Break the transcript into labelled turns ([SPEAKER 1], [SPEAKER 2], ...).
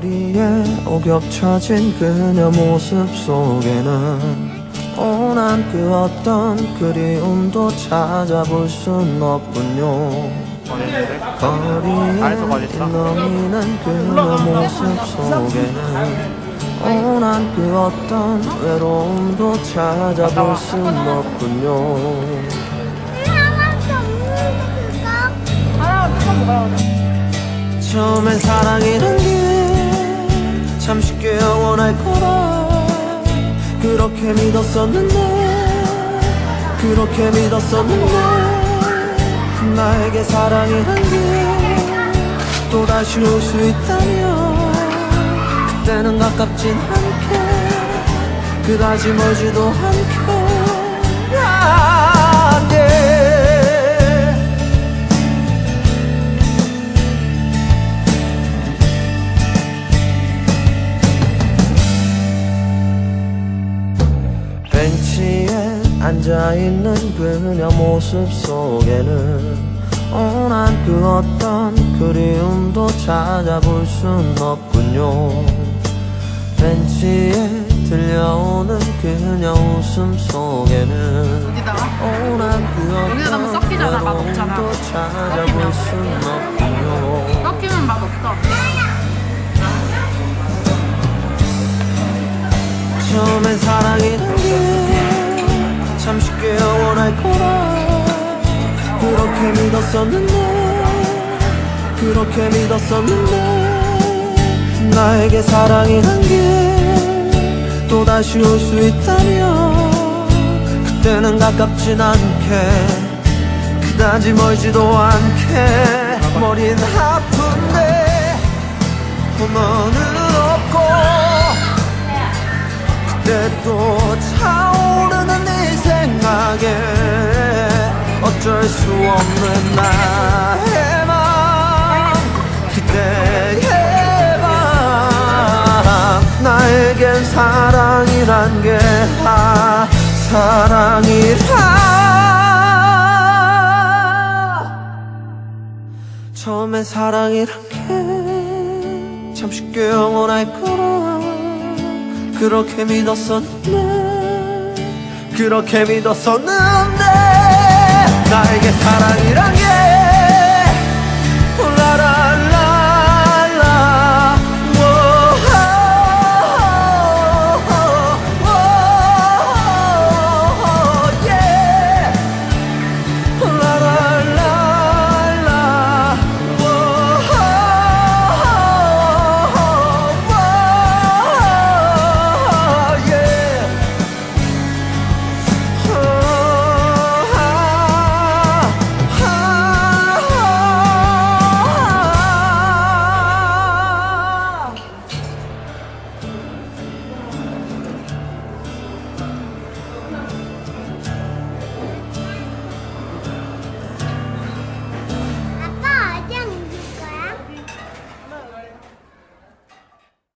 [SPEAKER 1] 또 겹쳐진 그녀 모습 속에는 오난 그 어떤 그리움도 찾아볼 순 없군요? 거리에? 넘이는 그녀 모습 속에는 오난 그 어떤 외로움도 찾아볼 순 없군요 참 쉽게 영원할 거라. 그렇게 믿었었는데 그렇게 믿었었는데 나에게 사랑이란 게 또다시 올 수 있다면 그때는 가깝진 않게 그다지 멀지도 않게 앉아있는 그녀 모습 속에는 오난 그 어떤 그리움도 찾아볼 순 없군요 벤치에 들려오는 그녀 웃음 속에는? 오난 그 어떤. 외로움도 찾아볼 순 없군요
[SPEAKER 2] 섞이면 맛없다.
[SPEAKER 1] 처음엔 사랑이란 게 영원할 거라. 그렇게 믿었었는데 그렇게 믿었었는데 나에게 사랑이란 게 또다시 올 수 있다면 그때는 가깝진 않게 그다지 멀지도 않게 머린 아픈데 꿈은 없고 그때 또 차오 나에겐 사랑이란 게다 사랑이라. 처음엔 사랑이란 게 참 쉽게 영원할 거라. 그렇게 믿었었는데 그렇게 믿었었는데 나에게 사랑이란 게